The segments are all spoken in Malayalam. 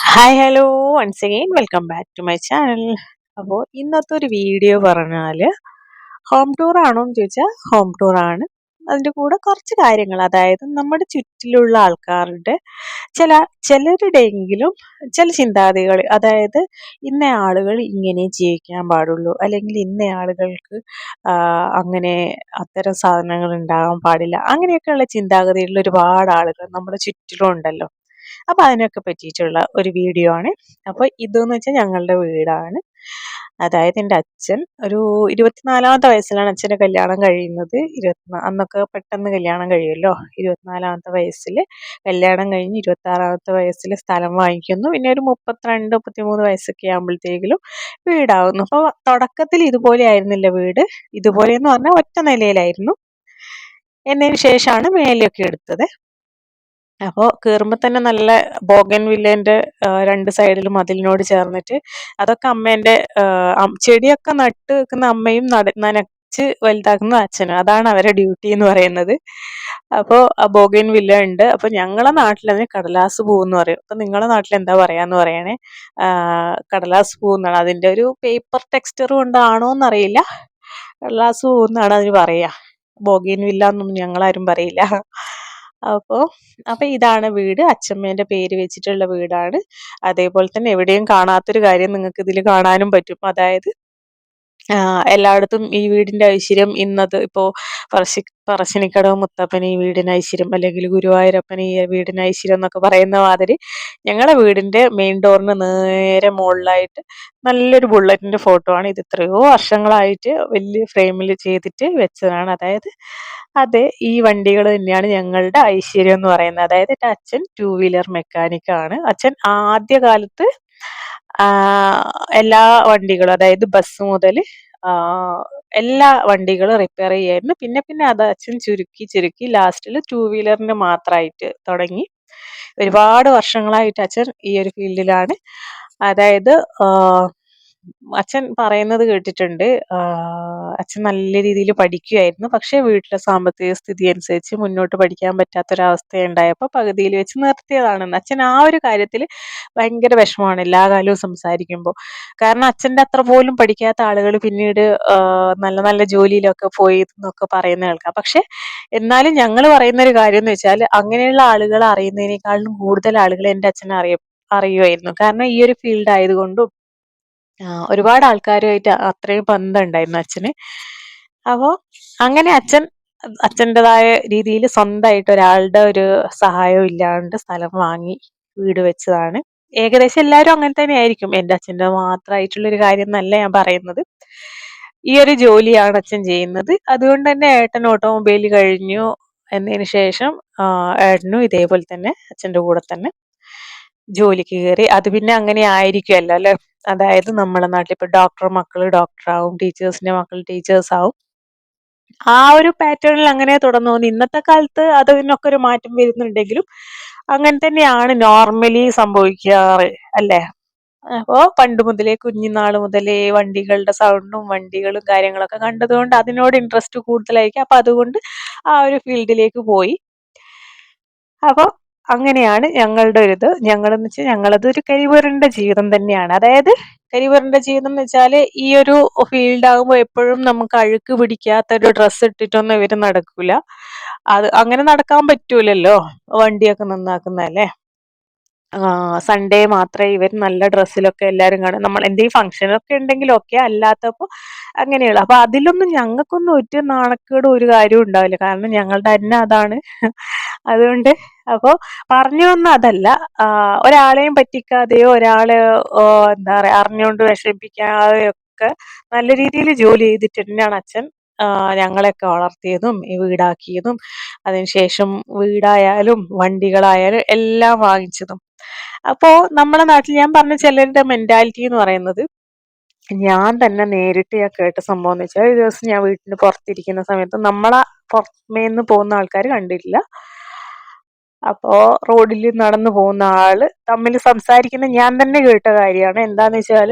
Hi hello once again welcome back to my channel അപ്പോൾ ഇന്നത്തെ ഒരു വീഡിയോ പറഞ്ഞാൽ ഹോം ടൂർ ആണോ എന്ന് ചോദിച്ചാൽ ഹോം ടൂർ ആണ്. അതിന്റെ കൂടെ കുറച്ച് കാര്യങ്ങൾ. അതായത് നമ്മുടെ ചുറ്റിലുള്ള ആൾക്കാരുടെ ചില ചിലരുടെയെങ്കിലും ചില ചിന്താഗതികൾ. അതായത് ഇന്ന ആളുകൾ ഇങ്ങനെ ജീവിക്കാൻ പാടുള്ളൂ. അല്ലെങ്കിൽ ഇന്ന ആളുകൾക്ക് അങ്ങനെ അത്തരം സാധനങ്ങൾ ഉണ്ടാകാൻ പാടില്ല. അങ്ങനെയൊക്കെയുള്ള ചിന്താഗതിയുള്ള ഒരുപാട് ആളുകൾ നമ്മുടെ ചുറ്റിലും ഉണ്ടല്ലോ അപ്പൊ അതിനൊക്കെ പറ്റിയിട്ടുള്ള ഒരു വീഡിയോ ആണ്. അപ്പോൾ ഇതെന്ന് വെച്ചാൽ ഞങ്ങളുടെ വീടാണ്. അതായത് എന്റെ അച്ഛൻ ഒരു ഇരുപത്തിനാലാമത്തെ വയസ്സിലാണ് അച്ഛന്റെ കല്യാണം കഴിയുന്നത്. ഇരുപത്തി അന്നൊക്കെ പെട്ടെന്ന് കല്യാണം കഴിയുമല്ലോ. ഇരുപത്തിനാലാമത്തെ വയസ്സിൽ കല്യാണം കഴിഞ്ഞ് ഇരുപത്തി ആറാമത്തെ വയസ്സിൽ സ്ഥലം വാങ്ങിക്കുന്നു. പിന്നെ ഒരു മുപ്പത്തിരണ്ട് മുപ്പത്തിമൂന്ന് വയസ്സൊക്കെ ആകുമ്പോഴത്തേക്കിലും വീടാവുന്നു. അപ്പോൾ തുടക്കത്തിൽ ഇതുപോലെ ആയിരുന്നില്ല വീട്. ഇതുപോലെ എന്ന് പറഞ്ഞാൽ ഒറ്റ നിലയിലായിരുന്നു. എന്നതിന് ശേഷമാണ് മേലെയൊക്കെ എടുത്തത്. അപ്പോൾ കയറുമ്പോൾ തന്നെ നല്ല ബോഗൻ വില്ലേന്റെ രണ്ട് സൈഡിലും മതിലിനോട് ചേർന്നിട്ട് അതൊക്കെ അമ്മേന്റെ ചെടിയൊക്കെ നട്ട് വെക്കുന്ന അമ്മയും നട- നനച്ച് വലുതാക്കുന്ന അച്ഛനും. അതാണ് അവരുടെ ഡ്യൂട്ടി എന്ന് പറയുന്നത്. അപ്പോൾ ആ ബോഗൻ വില്ല ഉണ്ട്. അപ്പോൾ ഞങ്ങളെ നാട്ടിൽ അതിന് കടലാസ് പൂ എന്ന് പറയും. അപ്പോൾ നിങ്ങളെ നാട്ടിൽ എന്താ പറയാന്ന് പറയണേ? കടലാസ് പൂ എന്നാണ്. അതിന്റെ ഒരു പേപ്പർ ടെക്സ്ചർ കൊണ്ടാണോ എന്നറിയില്ല. കടലാസ് പൂ എന്നാണ് അതിന് പറയുക ബോഗൻ വില്ല എന്നൊന്നും ഞങ്ങളാരും പറയില്ല. അപ്പോ അപ്പോൾ ഇതാണ് വീട്. അച്ഛമ്മേന്റെ പേര് വെച്ചിട്ടുള്ള വീടാണ്. അതേപോലെ തന്നെ എവിടെയും കാണാത്തൊരു കാര്യം നിങ്ങൾക്ക് ഇതിൽ കാണാനും പറ്റും. അതായത് എല്ലായിടത്തും ഈ വീടിന്റെ ഐശ്വര്യം ഇന്നത്. ഇപ്പോ പറശ്ശി പറശ്ശിനിക്കടവ് മുത്തപ്പൻ ഈ വീടിന് ഐശ്വര്യം അല്ലെങ്കിൽ ഗുരുവായൂരപ്പൻ ഈ വീടിന് ഐശ്വര്യം എന്നൊക്കെ പറയുന്ന മാതിരി ഞങ്ങളുടെ വീടിന്റെ മെയിൻ ഡോറിന് നേരെ മുകളിലായിട്ട് നല്ലൊരു ബുള്ളറ്റിന്റെ ഫോട്ടോ ആണ്. ഇത് എത്രയോ വർഷങ്ങളായിട്ട് വലിയ ഫ്രെയിമിൽ ചെയ്തിട്ട് വെച്ചതാണ്. അതായത് അതെ ഈ വണ്ടികൾ തന്നെയാണ് ഞങ്ങളുടെ ഐശ്വര്യം എന്ന് പറയുന്നത്. അതായത് എന്റെ അച്ഛൻ ടൂ വീലർ മെക്കാനിക് ആണ്. അച്ഛൻ ആദ്യ കാലത്ത് എല്ലാ വണ്ടികളും അതായത് ബസ് മുതൽ എല്ലാ വണ്ടികളും റിപ്പയർ ചെയ്യായിരുന്നു. പിന്നെ പിന്നെ അത് അച്ഛൻ ചുരുക്കി ചുരുക്കി ലാസ്റ്റിൽ ടൂ വീലറിന് മാത്രമായിട്ട് തുടങ്ങി. ഒരുപാട് വർഷങ്ങളായിട്ട് അച്ഛൻ ഈ ഒരു ഫീൽഡിലാണ് അതായത് അച്ഛൻ പറയുന്നത് കേട്ടിട്ടുണ്ട്. അച്ഛൻ നല്ല രീതിയിൽ പഠിക്കുമായിരുന്നു പക്ഷേ വീട്ടിലെ സാമ്പത്തിക സ്ഥിതി അനുസരിച്ച് മുന്നോട്ട് പഠിക്കാൻ പറ്റാത്തൊരവസ്ഥ ഉണ്ടായപ്പോൾ പകുതിയിൽ വെച്ച് നിർത്തിയതാണെന്ന്. അച്ഛൻ ആ ഒരു കാര്യത്തിൽ ഭയങ്കര വിഷമമാണ് എല്ലാ കാലവും സംസാരിക്കുമ്പോൾ. കാരണം അച്ഛന്റെ അത്ര പോലും പഠിക്കാത്ത ആളുകൾ പിന്നീട് നല്ല നല്ല ജോലിയിലൊക്കെ പോയി എന്നൊക്കെ പറയുന്ന കേൾക്കാം. പക്ഷെ എന്നാലും ഞങ്ങൾ പറയുന്ന ഒരു കാര്യം എന്ന് വെച്ചാൽ അങ്ങനെയുള്ള ആളുകൾ അറിയുന്നതിനേക്കാളും കൂടുതൽ ആളുകൾ എന്റെ അച്ഛനെ അറിയ അറിയുമായിരുന്നു. കാരണം ഈ ഒരു ഫീൽഡ് ആയതുകൊണ്ടും ഒരുപാട് ആൾക്കാരുമായിട്ട് അത്രയും ബന്ധം ഉണ്ടായിരുന്നു അച്ഛന്. അപ്പോൾ അങ്ങനെ അച്ഛൻ അച്ഛന്റെതായ രീതിയിൽ സ്വന്തമായിട്ട് ഒരാളുടെ ഒരു സഹായവും ഇല്ലാണ്ട് സ്ഥലം വാങ്ങി വീട് വെച്ചതാണ്. ഏകദേശം എല്ലാവരും അങ്ങനെ തന്നെ ആയിരിക്കും എന്റെ അച്ഛന്റെ മാത്രമായിട്ടുള്ള ഒരു കാര്യം എന്നല്ല ഞാൻ പറയുന്നത്. ഈ ഒരു ജോലിയാണ് അച്ഛൻ ചെയ്യുന്നത്. അതുകൊണ്ട് തന്നെ ഏട്ടൻ ഓട്ടോമൊബൈൽ കഴിഞ്ഞു എന്നതിന് ശേഷം ഏട്ടനും ഇതേപോലെ തന്നെ അച്ഛന്റെ കൂടെ തന്നെ ജോലിക്ക് കയറി അത് പിന്നെ അങ്ങനെ ആയിരിക്കുമല്ലോ അല്ലെ? അതായത് നമ്മളെ നാട്ടിൽ ഇപ്പൊ ഡോക്ടർ മക്കൾ ഡോക്ടർ ആവും ടീച്ചേഴ്സിന്റെ മക്കൾ ടീച്ചേഴ്സ് ആവും. ആ ഒരു പാറ്റേണിൽ അങ്ങനെ തുടർന്നു പോകുന്നു. ഇന്നത്തെ കാലത്ത് അതിനൊക്കെ ഒരു മാറ്റം വരുന്നുണ്ടെങ്കിലും അങ്ങനെ തന്നെയാണ് നോർമലി സംഭവിക്കാറ് അല്ലേ? അപ്പോ പണ്ട് മുതലേ കുഞ്ഞുനാൾ മുതലേ വണ്ടികളുടെ സൗണ്ടും വണ്ടികളും കാര്യങ്ങളൊക്കെ കണ്ടതുകൊണ്ട് അതിനോട് ഇൻട്രസ്റ്റ് കൂടുതലായിരിക്കും. അപ്പൊ അതുകൊണ്ട് ആ ഒരു ഫീൽഡിലേക്ക് പോയി. അപ്പൊ അങ്ങനെയാണ് ഞങ്ങളുടെ ഒരു ഇത് ഞങ്ങളെന്ന് വെച്ചാൽ ഞങ്ങളത് ഒരു കരിവറിന്റെ ജീവിതം തന്നെയാണ്. അതായത് കരിവറിന്റെ ജീവിതം എന്ന് വെച്ചാൽ ഈ ഒരു ഫീൽഡ് ആകുമ്പോൾ എപ്പോഴും നമുക്ക് അഴുക്ക് പിടിക്കാത്ത ഒരു ഡ്രസ്സ് ഇട്ടിട്ടൊന്നും ഇവർ നടക്കൂല. അത് അങ്ങനെ നടക്കാൻ പറ്റൂലല്ലോ. വണ്ടിയൊക്കെ നന്നാക്കുന്നതല്ലേ? സൺഡേ മാത്രമേ ഇവർ നല്ല ഡ്രസ്സിലൊക്കെ എല്ലാവരും കാണും. നമ്മൾ എന്തെങ്കിലും ഫംഗ്ഷനൊക്കെ ഉണ്ടെങ്കിൽ ഓക്കെ അല്ലാത്തപ്പോൾ അങ്ങനെയുള്ളു. അപ്പൊ അതിലൊന്നും ഞങ്ങൾക്കൊന്നും ഒറ്റ നാണക്കേട് ഒരു കാര്യവും ഉണ്ടാവില്ല. കാരണം ഞങ്ങളുടെ തന്നെ അതാണ്. അതുകൊണ്ട് അപ്പോൾ പറഞ്ഞു വന്ന അതല്ല. ഒരാളെയും പറ്റിക്കാതെയോ ഒരാളെ എന്താ പറയാ അറിഞ്ഞുകൊണ്ട് വിഷമിപ്പിക്കാതെയോ ഒക്കെ നല്ല രീതിയിൽ ജോലി ചെയ്തിട്ട് തന്നെയാണ് അച്ഛൻ ഞങ്ങളെയൊക്കെ വളർത്തിയതും ഈ വീടാക്കിയതും അതിനുശേഷം വീടായാലും വണ്ടികളായാലും എല്ലാം വാങ്ങിച്ചതും. അപ്പോ നമ്മുടെ നാട്ടിൽ ഞാൻ പറഞ്ഞ ചിലരുടെ മെന്റാലിറ്റി എന്ന് പറയുന്നത് ഞാൻ തന്നെ നേരിട്ട് ഞാൻ കേട്ട സംഭവം എന്ന് വെച്ചാൽ ഒരു ദിവസം ഞാൻ വീട്ടിന് പുറത്തിരിക്കുന്ന സമയത്ത് നമ്മളെ പുറമേന്ന് പോകുന്ന ആൾക്കാർ കണ്ടിട്ടില്ല. അപ്പോ റോഡിൽ നടന്നു പോകുന്ന ആൾ തമ്മിൽ സംസാരിക്കുന്ന ഞാൻ തന്നെ കേട്ട കാര്യമാണ്. എന്താന്ന് വെച്ചാൽ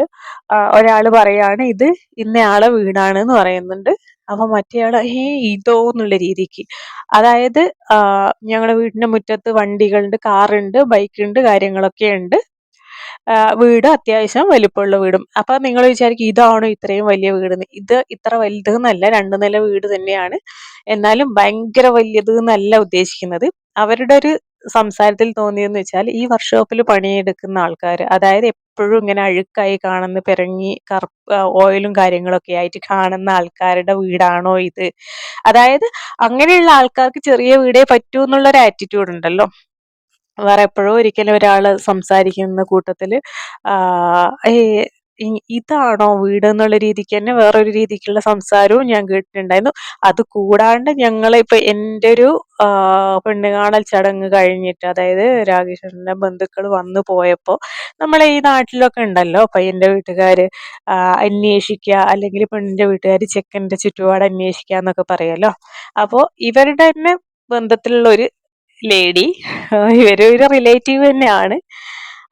ഒരാൾ പറയാണ് ഇത് ഇന്നയാളെ വീടാണ് എന്ന് പറയുന്നുണ്ട്. അപ്പൊ മറ്റേയാൾ ഏ ഇതോ എന്നുള്ള രീതിക്ക്. അതായത് ഞങ്ങളുടെ വീടിന്റെ മുറ്റത്ത് വണ്ടികളുണ്ട് കാറുണ്ട് ബൈക്കുണ്ട് കാര്യങ്ങളൊക്കെ ഉണ്ട് വീട് അത്യാവശ്യം വലിപ്പമുള്ള വീടും. അപ്പൊ നിങ്ങൾ വിചാരിക്കും ഇതാണോ ഇത്രയും വലിയ വീട് ഇത് ഇത്ര വലുത് എന്നല്ല രണ്ട് നില വീട് തന്നെയാണ്. എന്നാലും ഭയങ്കര വലിയത് എന്നല്ല ഉദ്ദേശിക്കുന്നത്. അവരുടെ ഒരു സംസാരത്തിൽ തോന്നിയെന്ന് വെച്ചാൽ ഈ വർക്ക്ഷോപ്പിൽ പണിയെടുക്കുന്ന ആൾക്കാർ അതായത് എപ്പോഴും ഇങ്ങനെ അഴുക്കായി കാണുന്ന പിറങ്ങി കറുപ്പ് ഓയിലും കാര്യങ്ങളൊക്കെ ആയിട്ട് കാണുന്ന ആൾക്കാരുടെ വീടാണോ ഇത്? അതായത് അങ്ങനെയുള്ള ആൾക്കാർക്ക് ചെറിയ വീടേ പറ്റൂ എന്നുള്ളൊരു ആറ്റിറ്റ്യൂഡ് ഉണ്ടല്ലോ. വേറെ എപ്പോഴോ ഒരിക്കലും ഒരാൾ സംസാരിക്കുന്ന കൂട്ടത്തിൽ ഇതാണോ വീട് എന്നുള്ള രീതിക്ക് തന്നെ വേറൊരു രീതിക്കുള്ള സംസാരവും ഞാൻ കേട്ടിട്ടുണ്ടായിരുന്നു. അത് കൂടാണ്ട് ഞങ്ങൾ ഇപ്പൊ എന്റെ ഒരു പെണ്ണ് കാണൽ ചടങ്ങ് കഴിഞ്ഞിട്ട് അതായത് രാകേഷന്റെ ബന്ധുക്കൾ വന്നു പോയപ്പോൾ നമ്മളെ ഈ നാട്ടിലൊക്കെ ഉണ്ടല്ലോ പയ്യന്റെ വീട്ടുകാർ അന്വേഷിക്കുക അല്ലെങ്കിൽ പെണ്ണിന്റെ വീട്ടുകാർ ചെക്കന്റെ ചുറ്റുപാട് അന്വേഷിക്കുക എന്നൊക്കെ പറയുമല്ലോ അപ്പോൾ ഇവരുടെ തന്നെ ബന്ധത്തിലുള്ള ഒരു ലേഡി. ഇവരൊരു റിലേറ്റീവ് തന്നെയാണ്.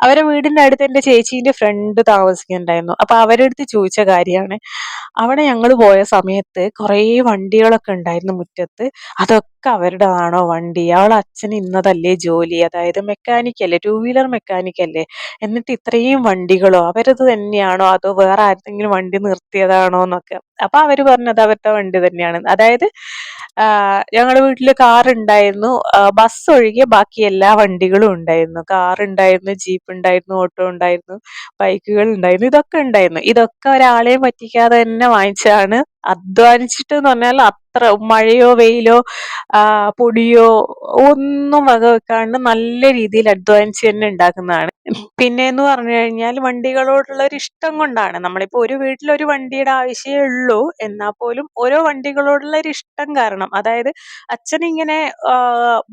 അവരെ വീടിന്റെ അടുത്ത് എന്റെ ചേച്ചീന്റെ ഫ്രണ്ട് താമസിക്കുന്നുണ്ടായിരുന്നു. അപ്പൊ അവരെടുത്ത് ചോദിച്ച കാര്യമാണ്. അവിടെ ഞങ്ങൾ പോയ സമയത്ത് കുറേ വണ്ടികളൊക്കെ ഉണ്ടായിരുന്നു മുറ്റത്ത്. അതൊക്കെ അവരുടേതാണോ വണ്ടി? അവളെ അച്ഛൻ ഇന്നതല്ലേ ജോലി? അതായത് മെക്കാനിക് അല്ലേ ടൂ വീലർ മെക്കാനിക് അല്ലേ എന്നിട്ട് ഇത്രയും വണ്ടികളോ അവരത് തന്നെയാണോ? അതോ വേറെ ആരെങ്കിലും വണ്ടി നിർത്തിയതാണോ എന്നൊക്കെ. അപ്പൊ അവർ പറഞ്ഞത് അവരുടെ വണ്ടി തന്നെയാണ്. അതായത് ഞങ്ങളുടെ വീട്ടിൽ കാർ ഉണ്ടായിരുന്നു ബസ് ഒഴികെ ബാക്കി എല്ലാ വണ്ടികളും ഉണ്ടായിരുന്നു. കാർ ഉണ്ടായിരുന്നു ജീപ്പ് ഉണ്ടായിരുന്നു ഓട്ടോ ഉണ്ടായിരുന്നു ബൈക്കുകൾ ഉണ്ടായിരുന്നു ഇതൊക്കെ ഉണ്ടായിരുന്നു. ഇതൊക്കെ ഒരാളെയും പറ്റിക്കാതെ തന്നെ വാങ്ങിച്ചാണ് അധ്വാനിച്ചിട്ട് എന്ന് പറഞ്ഞാൽ അത്ര മഴയോ വെയിലോ പൊടിയോ ഒന്നും വക വെക്കാണ്ട് നല്ല രീതിയിൽ അധ്വാനിച്ച് തന്നെ ഉണ്ടാക്കുന്നതാണ് പിന്നെ എന്ന് പറഞ്ഞു കഴിഞ്ഞാൽ വണ്ടികളോടുള്ള ഒരു ഇഷ്ടം കൊണ്ടാണ്. നമ്മളിപ്പോ ഒരു വീട്ടിൽ ഒരു വണ്ടിയുടെ ആവശ്യമേ ഉള്ളൂ. എന്നാൽ പോലും ഓരോ വണ്ടികളോടുള്ള ഒരു ഇഷ്ടം കാരണം. അതായത് അച്ഛൻ ഇങ്ങനെ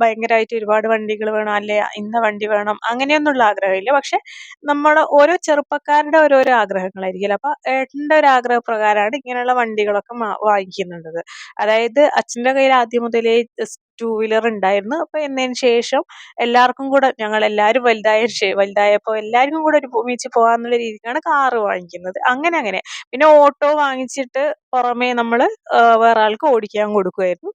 ഭയങ്കരമായിട്ട് ഒരുപാട് വണ്ടികൾ വേണം അല്ലെ ഇന്ന വണ്ടി വേണം അങ്ങനെയൊന്നുള്ള ആഗ്രഹമില്ല. പക്ഷെ നമ്മൾ ഓരോ ചെറുപ്പക്കാരുടെ ഓരോരോ ആഗ്രഹങ്ങളായിരിക്കില്ല അപ്പൊ ഏട്ടന്റെ ഒരു ആഗ്രഹപ്രകാരമാണ് ഇങ്ങനെയുള്ള വണ്ടികളൊക്കെ വാങ്ങിക്കുന്നുള്ളത് അതായത് അച്ഛന്റെ കയ്യിൽ ആദ്യം മുതലേ ടൂ വീലർ ഉണ്ടായിരുന്നു. അപ്പൊ എന്നതിന് ശേഷം എല്ലാവർക്കും കൂടെ ഞങ്ങൾ എല്ലാവരും വലുതായ വലുതായപ്പോൾ എല്ലാവർക്കും കൂടെ ഒരു ഒരുമിച്ച് പോകാന്നുള്ള രീതിക്കാണ് കാറ് വാങ്ങിക്കുന്നത്. അങ്ങനെ അങ്ങനെ. പിന്നെ ഓട്ടോ വാങ്ങിച്ചിട്ട് പുറമേ നമ്മൾ വേറെ ആൾക്ക് ഓടിക്കാൻ കൊടുക്കുമായിരുന്നു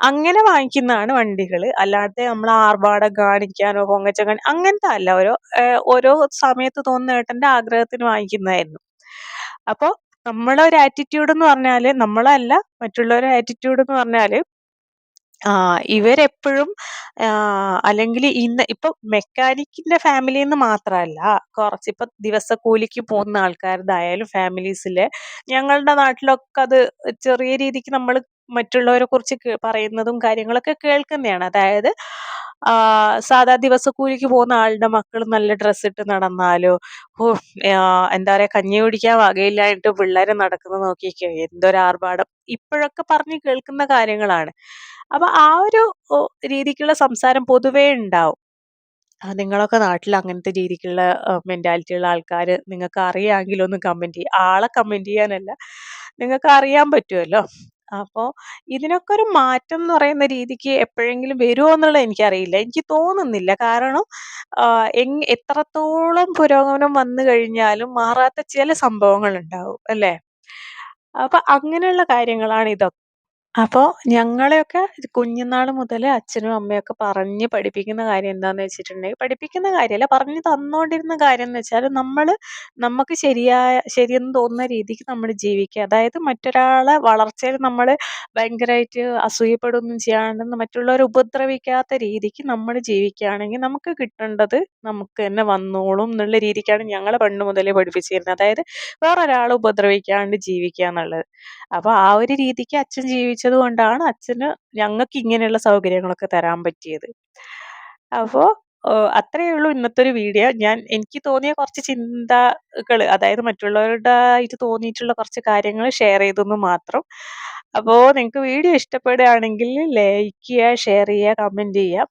അങ്ങനെ വാങ്ങിക്കുന്നതാണ് വണ്ടികൾ അല്ലാതെ നമ്മൾ ആർഭാടം കാണിക്കാനോ പൊങ്ങച്ച കാണി അങ്ങനത്തെ അല്ല. ഓരോ ഓരോ സമയത്ത് തോന്നുന്ന ഏട്ടന്റെ ആഗ്രഹത്തിന് വാങ്ങിക്കുന്നതായിരുന്നു. അപ്പോൾ നമ്മളെ ഒരു ആറ്റിറ്റ്യൂഡ് എന്ന് പറഞ്ഞാൽ നമ്മളല്ല മറ്റുള്ളവരുടെ ആറ്റിറ്റ്യൂഡ് എന്ന് പറഞ്ഞാൽ ആ ഇവരെപ്പോഴും അല്ലെങ്കിൽ ഇന്ന് ഇപ്പൊ മെക്കാനിക്കിന്റെ ഫാമിലിന്ന് മാത്രമല്ല കുറച്ച് ഇപ്പൊ ദിവസക്കൂലിക്ക് പോകുന്ന ആൾക്കാരുടെയായാലും ഫാമിലീസിൽ ഞങ്ങളുടെ നാട്ടിലൊക്കെ അത് ചെറിയ രീതിക്ക് നമ്മൾ മറ്റുള്ളവരെ കുറിച്ച് പറയുന്നതും കാര്യങ്ങളൊക്കെ കേൾക്കുന്നതാണ്. അതായത് സാധാ ദിവസക്കൂലിക്ക് പോകുന്ന ആളുടെ മക്കൾ നല്ല ഡ്രസ്സ് ഇട്ട് നടന്നാലോ? ഓ എന്താ പറയാ കഞ്ഞി കുടിക്കാൻ വകയില്ലായിട്ട് പിള്ളേരെ നടക്കുന്നത് നോക്കിയൊക്കെ എന്തൊരാർഭാടം. ഇപ്പോഴൊക്കെ പറഞ്ഞ് കേൾക്കുന്ന കാര്യങ്ങളാണ്. അപ്പൊ ആ ഒരു രീതിക്കുള്ള സംസാരം പൊതുവേ ഉണ്ടാവും. നിങ്ങളൊക്കെ നാട്ടിൽ അങ്ങനത്തെ രീതിക്കുള്ള മെന്റാലിറ്റി ഉള്ള ആൾക്കാർ നിങ്ങൾക്ക് അറിയാമെങ്കിൽ ഒന്ന് കമന്റ് ചെയ്യുക ആളെ കമന്റ് ചെയ്യാനല്ല നിങ്ങൾക്ക് അറിയാൻ പറ്റുമല്ലോ അപ്പോൾ ഇതിനൊക്കെ ഒരു മാറ്റം എന്ന് പറയുന്ന രീതിക്ക് എപ്പോഴെങ്കിലും വരുമോ എന്നുള്ളത് എനിക്കറിയില്ല. എനിക്ക് തോന്നുന്നില്ല. കാരണം എങ് എത്രത്തോളം പുരോഗമനം വന്നു കഴിഞ്ഞാലും മാറാത്ത ചില സംഭവങ്ങൾ ഉണ്ടാവും അല്ലേ? അപ്പൊ അങ്ങനെയുള്ള കാര്യങ്ങളാണ് ഇതൊക്കെ. അപ്പോൾ ഞങ്ങളെയൊക്കെ കുഞ്ഞുനാൾ മുതൽ അച്ഛനും അമ്മയൊക്കെ പറഞ്ഞ് പഠിപ്പിക്കുന്ന കാര്യം എന്താന്ന് വെച്ചിട്ടുണ്ടെങ്കിൽ പഠിപ്പിക്കുന്ന കാര്യമല്ല പറഞ്ഞു തന്നോണ്ടിരുന്ന കാര്യം എന്ന് വെച്ചാൽ നമ്മൾ നമുക്ക് ശരിയായ ശരിയെന്ന് തോന്നുന്ന രീതിക്ക് നമ്മൾ ജീവിക്കുക. അതായത് മറ്റൊരാളെ വളർച്ചയിൽ നമ്മൾ ഭയങ്കരമായിട്ട് അസൂയപ്പെടുകയൊന്നും ചെയ്യാണ്ട് മറ്റുള്ളവരെ ഉപദ്രവിക്കാത്ത രീതിക്ക് നമ്മൾ ജീവിക്കുകയാണെങ്കിൽ നമുക്ക് കിട്ടേണ്ടത് നമുക്ക് തന്നെ വന്നോളും എന്നുള്ള രീതിക്കാണ് ഞങ്ങളെ പണ്ട് മുതലേ പഠിപ്പിച്ചിരുന്നത്. അതായത് വേറൊരാളെ ഉപദ്രവിക്കാണ്ട് ജീവിക്കുക എന്നുള്ളത്. അപ്പോൾ ആ ഒരു രീതിക്ക് അച്ഛൻ ജീവിച്ചത് കൊണ്ടാണ് അച്ഛന് ഞങ്ങൾക്ക് ഇങ്ങനെയുള്ള സൗകര്യങ്ങളൊക്കെ തരാൻ പറ്റിയത്. അപ്പോൾ അത്രയേ ഉള്ളൂ ഇന്നത്തെ ഒരു വീഡിയോ. ഞാൻ എനിക്ക് തോന്നിയ കുറച്ച് ചിന്തകൾ അതായത് മറ്റുള്ളവരുടെ ആയിട്ട് തോന്നിയിട്ടുള്ള കുറച്ച് കാര്യങ്ങൾ ഷെയർ ചെയ്തെന്ന് മാത്രം. അപ്പോൾ നിങ്ങൾക്ക് വീഡിയോ ഇഷ്ടപ്പെടുകയാണെങ്കിൽ ലൈക്ക് ചെയ്യുക ഷെയർ ചെയ്യുക കമന്റ് ചെയ്യുക.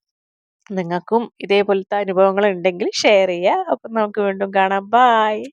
നിങ്ങൾക്കും ഇതേപോലത്തെ അനുഭവങ്ങൾ ഉണ്ടെങ്കിൽ ഷെയർ ചെയ്യുക. അപ്പം നമുക്ക് വീണ്ടും കാണാം. ബായ്